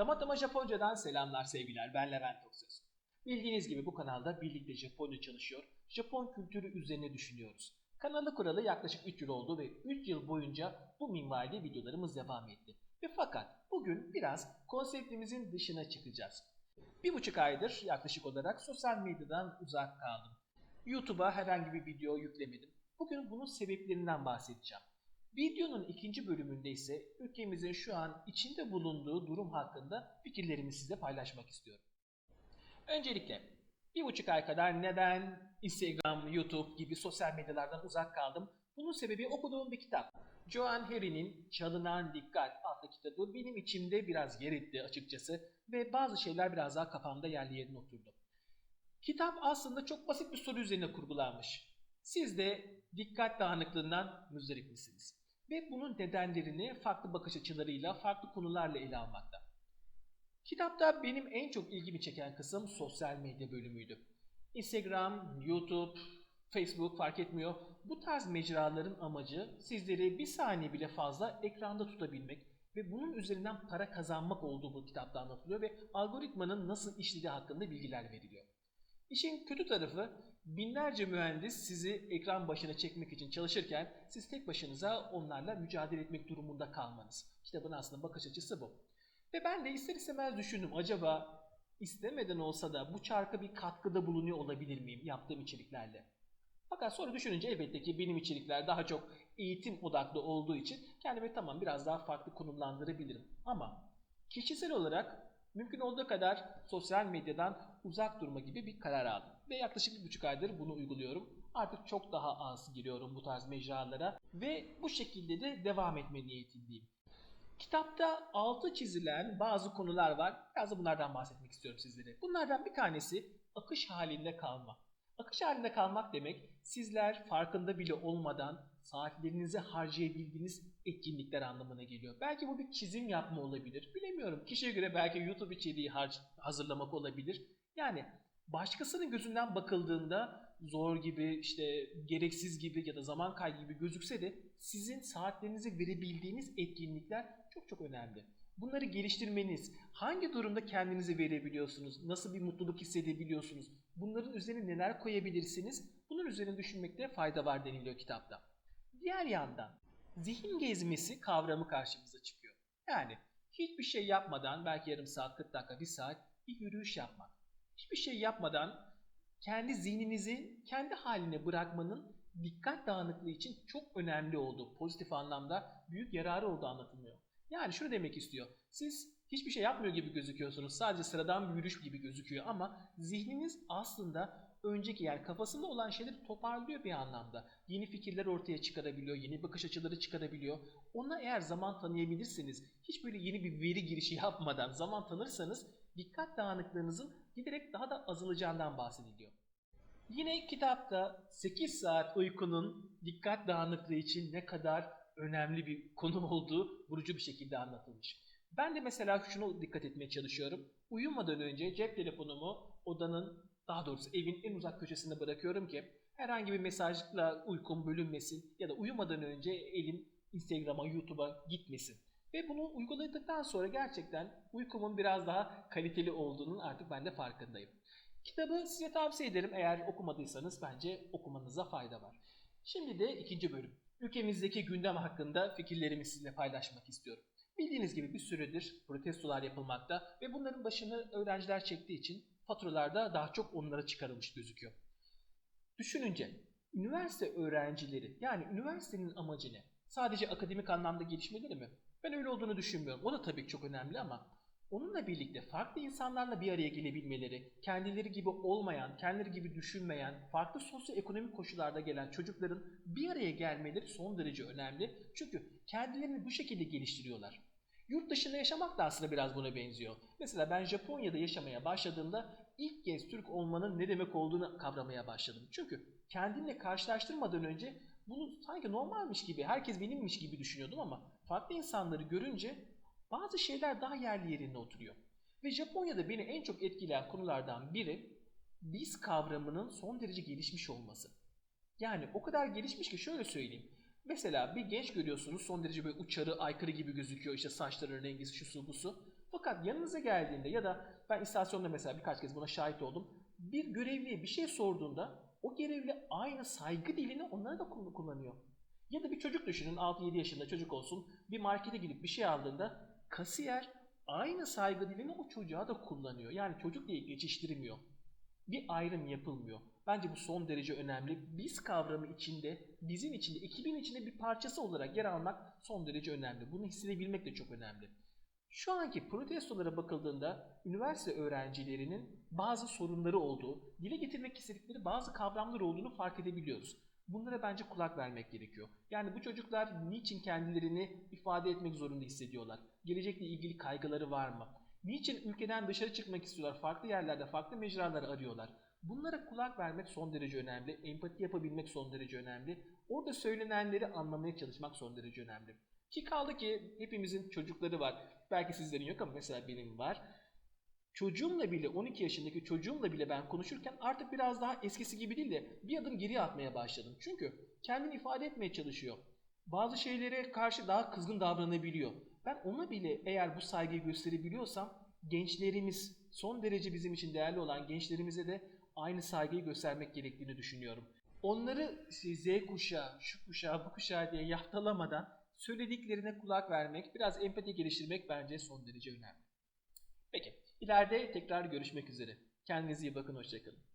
Tamatama Japonca'dan selamlar sevgiler. Ben Levent Oksöz. Bildiğiniz gibi bu kanalda birlikte Japonca çalışıyor, Japon kültürü üzerine düşünüyoruz. Kanalı kuralı yaklaşık 3 yıl oldu ve 3 yıl boyunca bu minvalde videolarımız devam etti. Ve fakat bugün biraz konseptimizin dışına çıkacağız. Bir buçuk aydır yaklaşık olarak sosyal medyadan uzak kaldım. YouTube'a herhangi bir video yüklemedim. Bugün bunun sebeplerinden bahsedeceğim. Videonun ikinci bölümünde ise ülkemizin şu an içinde bulunduğu durum hakkında fikirlerimi size paylaşmak istiyorum. Öncelikle bir buçuk ay kadar neden Instagram, YouTube gibi sosyal medyalardan uzak kaldım? Bunun sebebi okuduğum bir kitap. Joan Harry'nin Çalınan Dikkat adlı kitabı benim içimde biraz yer etti açıkçası ve bazı şeyler biraz daha kafamda yerli yerine oturdu. Kitap aslında çok basit bir soru üzerine kurgulanmış. Siz de dikkat dağınıklığından müzdarip misiniz? Ve bunun nedenlerini farklı bakış açılarıyla, farklı konularla ele almakta. Kitapta benim en çok ilgimi çeken kısım sosyal medya bölümüydü. Instagram, YouTube, Facebook fark etmiyor. Bu tarz mecraların amacı sizleri bir saniye bile fazla ekranda tutabilmek ve bunun üzerinden para kazanmak olduğu bu kitapta anlatılıyor ve algoritmanın nasıl işlediği hakkında bilgiler veriliyor. İşin kötü tarafı binlerce mühendis sizi ekran başına çekmek için çalışırken siz tek başınıza onlarla mücadele etmek durumunda kalmanız. Kitabın aslında bakış açısı bu. Ve ben de ister istemez düşündüm acaba istemeden olsa da bu çarka bir katkıda bulunuyor olabilir miyim yaptığım içeriklerle? Fakat sonra düşününce elbette ki benim içerikler daha çok eğitim odaklı olduğu için kendimi tamam biraz daha farklı konumlandırabilirim. Ama kişisel olarak mümkün olduğu kadar sosyal medyadan uzak durma gibi bir karar aldım. Ve yaklaşık bir buçuk aydır bunu uyguluyorum. Artık çok daha az giriyorum bu tarz mecralara ve bu şekilde de devam etme niyetindeyim. Kitapta altı çizilen bazı konular var. Biraz da bunlardan bahsetmek istiyorum sizlere. Bunlardan bir tanesi akış halinde kalma. Akış halinde kalmak demek sizler farkında bile olmadan saatlerinizi harcayabildiğiniz etkinlikler anlamına geliyor. Belki bu bir çizim yapma olabilir. Bilemiyorum. Kişiye göre belki YouTube içeriği hazırlamak olabilir. Yani başkasının gözünden bakıldığında zor gibi, işte gereksiz gibi ya da zaman kaybı gibi gözükse de sizin saatlerinizi verebildiğiniz etkinlikler çok çok önemli. Bunları geliştirmeniz, hangi durumda kendinizi verebiliyorsunuz, nasıl bir mutluluk hissedebiliyorsunuz, bunların üzerine neler koyabilirsiniz, bunun üzerine düşünmekte fayda var deniliyor kitapta. Diğer yandan zihin gezmesi kavramı karşımıza çıkıyor. Yani hiçbir şey yapmadan belki yarım saat, 40 dakika, bir saat bir yürüyüş yapmak. Hiçbir şey yapmadan kendi zihninizi kendi haline bırakmanın dikkat dağınıklığı için çok önemli olduğu, pozitif anlamda büyük yararı olduğu anlatılıyor. Yani şunu demek istiyor. Siz hiçbir şey yapmıyor gibi gözüküyorsunuz. Sadece sıradan bir yürüyüş gibi gözüküyor ama zihniniz aslında önceki yani kafasında olan şeyleri toparlıyor bir anlamda. Yeni fikirler ortaya çıkarabiliyor, yeni bakış açıları çıkarabiliyor. Ona eğer zaman tanıyabilirseniz, hiç böyle yeni bir veri girişi yapmadan zaman tanırsanız dikkat dağınıklığınızın giderek daha da azalacağından bahsediliyor. Yine kitapta 8 saat uykunun dikkat dağınıklığı için ne kadar önemli bir konu olduğu vurucu bir şekilde anlatılmış. Ben de mesela şunu dikkat etmeye çalışıyorum. Uyumadan önce cep telefonumu odanın daha doğrusu evin en uzak köşesinde bırakıyorum ki herhangi bir mesajla uykum bölünmesin ya da uyumadan önce elim Instagram'a, YouTube'a gitmesin. Ve bunu uyguladıktan sonra gerçekten uykumun biraz daha kaliteli olduğunun artık ben de farkındayım. Kitabı size tavsiye ederim. Eğer okumadıysanız bence okumanıza fayda var. Şimdi de ikinci bölüm. Ülkemizdeki gündem hakkında fikirlerimi sizinle paylaşmak istiyorum. Bildiğiniz gibi bir süredir protestolar yapılmakta ve bunların başını öğrenciler çektiği için faturalarda daha çok onlara çıkarılmış gözüküyor. Düşününce üniversite öğrencileri yani üniversitenin amacı ne? Sadece akademik anlamda gelişmeleri mi? Ben öyle olduğunu düşünmüyorum. O da tabii çok önemli ama onunla birlikte farklı insanlarla bir araya gelebilmeleri, kendileri gibi olmayan, kendileri gibi düşünmeyen, farklı sosyoekonomik koşullarda gelen çocukların bir araya gelmeleri son derece önemli. Çünkü kendilerini bu şekilde geliştiriyorlar. Yurt dışında yaşamak da aslında biraz buna benziyor. Mesela ben Japonya'da yaşamaya başladığımda ilk kez Türk olmanın ne demek olduğunu kavramaya başladım. Çünkü kendimle karşılaştırmadan önce bunu sanki normalmiş gibi, herkes benimmiş gibi düşünüyordum ama farklı insanları görünce bazı şeyler daha yerli yerine oturuyor. Ve Japonya'da beni en çok etkileyen konulardan biri biz kavramının son derece gelişmiş olması. Yani o kadar gelişmiş ki şöyle söyleyeyim. Mesela bir genç görüyorsunuz son derece böyle uçarı, aykırı gibi gözüküyor. İşte saçları rengi, şu su bu su. Fakat yanınıza geldiğinde ya da ben istasyonda mesela birkaç kez buna şahit oldum. Bir görevliye bir şey sorduğunda o görevli aynı saygı dilini onlara da kullan- kullanıyor. Ya da bir çocuk düşünün 6-7 yaşında çocuk olsun bir markete gidip bir şey aldığında kasiyer aynı saygı dilini o çocuğa da kullanıyor. Yani çocuk diye geçiştirmiyor. Bir ayrım yapılmıyor. Bence bu son derece önemli. Biz kavramı içinde, bizim içinde, ekibin içinde bir parçası olarak yer almak son derece önemli. Bunu hissedebilmek de çok önemli. Şu anki protestolara bakıldığında üniversite öğrencilerinin bazı sorunları olduğu, dile getirmek istedikleri bazı kavramlar olduğunu fark edebiliyoruz. Bunlara bence kulak vermek gerekiyor. Yani bu çocuklar niçin kendilerini ifade etmek zorunda hissediyorlar? Gelecekle ilgili kaygıları var mı? Niçin ülkeden dışarı çıkmak istiyorlar? Farklı yerlerde, farklı mecralar arıyorlar. Bunlara kulak vermek son derece önemli. Empati yapabilmek son derece önemli. Orada söylenenleri anlamaya çalışmak son derece önemli. Ki kaldı ki hepimizin çocukları var. Belki sizlerin yok ama mesela benim var. Çocuğumla bile 12 yaşındaki çocuğumla bile ben konuşurken artık biraz daha eskisi gibi değil de bir adım geriye atmaya başladım. Çünkü kendini ifade etmeye çalışıyor. Bazı şeylere karşı daha kızgın davranabiliyor. Ben ona bile eğer bu saygıyı gösterebiliyorsam gençlerimiz son derece bizim için değerli olan gençlerimize de aynı saygıyı göstermek gerektiğini düşünüyorum. Onları Z kuşağı, şu kuşağı, bu kuşağı diye yaftalamadan söylediklerine kulak vermek, biraz empati geliştirmek bence son derece önemli. Peki, ileride tekrar görüşmek üzere. Kendinize iyi bakın, hoşçakalın.